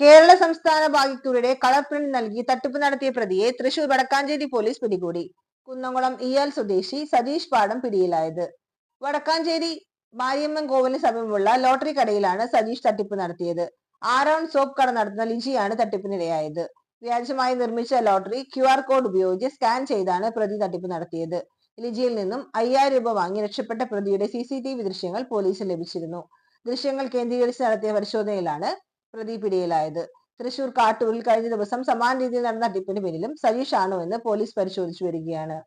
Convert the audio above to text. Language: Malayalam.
കേരള സംസ്ഥാന ഭാഗ്യക്കുറിയുടെ കളർ പ്രിന്റ് നൽകി തട്ടിപ്പ് നടത്തിയ പ്രതിയെ തൃശൂർ വടക്കാഞ്ചേരി പോലീസ് പിടികൂടി. കുന്നംകുളം ഇയാൽ സ്വദേശി സതീഷ് പാടം പിടിയിലായത്. വടക്കാഞ്ചേരി മാരിയമ്മൻ കോവിലിന് സമീപമുള്ള ലോട്ടറി കടയിലാണ് സതീഷ് തട്ടിപ്പ് നടത്തിയത്. ആറോൺ സോപ്പ് കട നടത്തുന്ന ലിജിയാണ് തട്ടിപ്പിനിരയായത്. വ്യാജമായി നിർമ്മിച്ച ലോട്ടറി ക്യു ആർ കോഡ് ഉപയോഗിച്ച് സ്കാൻ ചെയ്താണ് പ്രതി തട്ടിപ്പ് നടത്തിയത്. ലിജിയിൽ നിന്നും അയ്യായിരം രൂപ വാങ്ങി രക്ഷപ്പെട്ട പ്രതിയുടെ സി സി ടി വി ദൃശ്യങ്ങൾ പോലീസിന് ലഭിച്ചിരുന്നു. ദൃശ്യങ്ങൾ കേന്ദ്രീകരിച്ച് നടത്തിയ പരിശോധനയിലാണ് പ്രതി പിടിയിലായത് തൃശൂർ കാട്ടൂരിൽ കഴിഞ്ഞ ദിവസം സമാന രീതിയിൽ നടന്ന തട്ടിപ്പിന് പിന്നിലും സതീഷ് ആണോ എന്ന് പോലീസ് പരിശോധിച്ചു വരികയാണ്.